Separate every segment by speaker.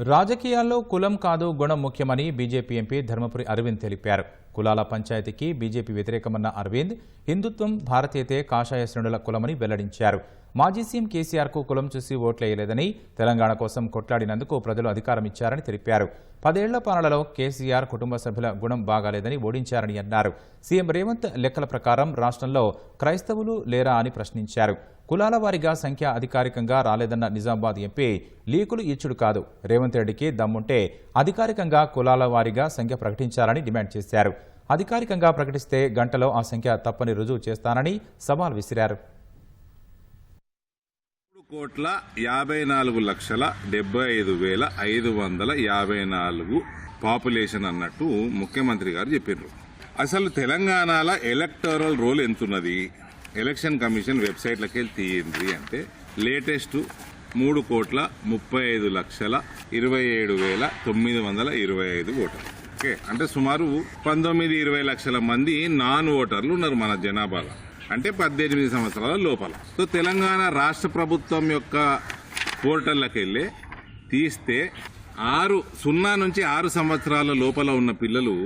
Speaker 1: రాజకీయాల్లో కులం కాదు గుణం ముఖ్యమని బీజేపీ ఎంపీ ధర్మపురి అరవింద్ తెలిపారు. కులాల పంచాయతీకి బీజేపీ వ్యతిరేకమన్న అరవింద్ హిందుత్వం భారతీయతే కాషాయ శ్రేణుల కులమని వెల్లడించారు. మాజీ సీఎం కేసీఆర్కు కులం చూసి ఓట్లేయలేదని తెలంగాణ కోసం కొట్లాడినందుకు ప్రజలు అధికారం ఇచ్చారని తెలిపారు. పదేళ్ళ పాలనలో కేసీఆర్ కుటుంబ సభ్యుల గుణం బాగాలేదని ఓడించారని అన్నారు. సీఎం రేవంత్ లెక్కల ప్రకారం రాష్ట్రంలో క్రైస్తవులు లేరా అని ప్రశ్నించారు. కులాల వారీగా సంఖ్య అధికారికంగా రాలేదన్న నిజామాబాద్ ఎంపీ లీకులు ఇచ్చుడు కాదు. రేవంత్ రెడ్డికి దమ్ముంటే అధికారికంగా కులాల వారీగా సంఖ్య ప్రకటించాలని డిమాండ్ చేశారు. అధికారికంగా ప్రకటిస్తే గంటలో ఆ సంఖ్య తప్పని రుజువు చేస్తానని సవాల్ విసిరారు.
Speaker 2: మూడు కోట్ల యాభై నాలుగు లక్షల డెబ్బై ఐదు వేల ఐదు వందల యాభై నాలుగు పాపులేషన్ అన్నట్టు ముఖ్యమంత్రి గారు చెప్పారు అసలు తెలంగాణలో ఎలక్టోరల్ రోల్ ఎంతున్నది? ఎలక్షన్ కమిషన్ వెబ్సైట్లకి వెళ్ళి అంటే లేటెస్ట్ మూడు కోట్ల ముప్పై ఐదు లక్షల ఇరవై ఏడు వేల తొమ్మిది వందల ఇరవై ఐదు ఓటర్లు ఓకే అంటే సుమారు పంతొమ్మిది ఇరవై లక్షల మంది నాన్ ఓటర్లు ఉన్నారు మన జనాభాలో. అంటే పద్దెనిమిది సంవత్సరాల లోపల. సో తెలంగాణ రాష్ట్ర ప్రభుత్వం యొక్క పోర్టల్లోకి వెళ్ళి తీస్తే ఆరు సున్నా నుంచి ఆరు సంవత్సరాల లోపల ఉన్న పిల్లలు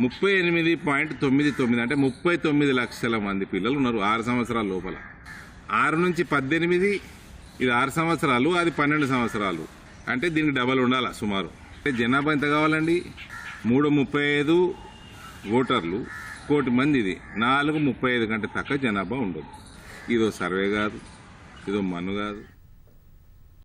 Speaker 2: ముప్పై ఎనిమిది పాయింట్ తొమ్మిది తొమ్మిది అంటే ముప్పై తొమ్మిది లక్షల మంది పిల్లలు ఉన్నారు ఆరు సంవత్సరాల లోపల. ఆరు నుంచి పద్దెనిమిది ఇది ఆరు సంవత్సరాలు అది పన్నెండు సంవత్సరాలు. అంటే దీనికి డబల్ ఉండాలి సుమారు? అంటే జనాభా ఎంత కావాలండి? మూడు ముప్పై ఐదు ఓటర్లు కోటి మంది ఇది నాలుగు ముప్పై ఐదు కంటే తక్కువ జనాభా ఉండదు. ఇదో సర్వే కాదు ఇదో మన్ను కాదు.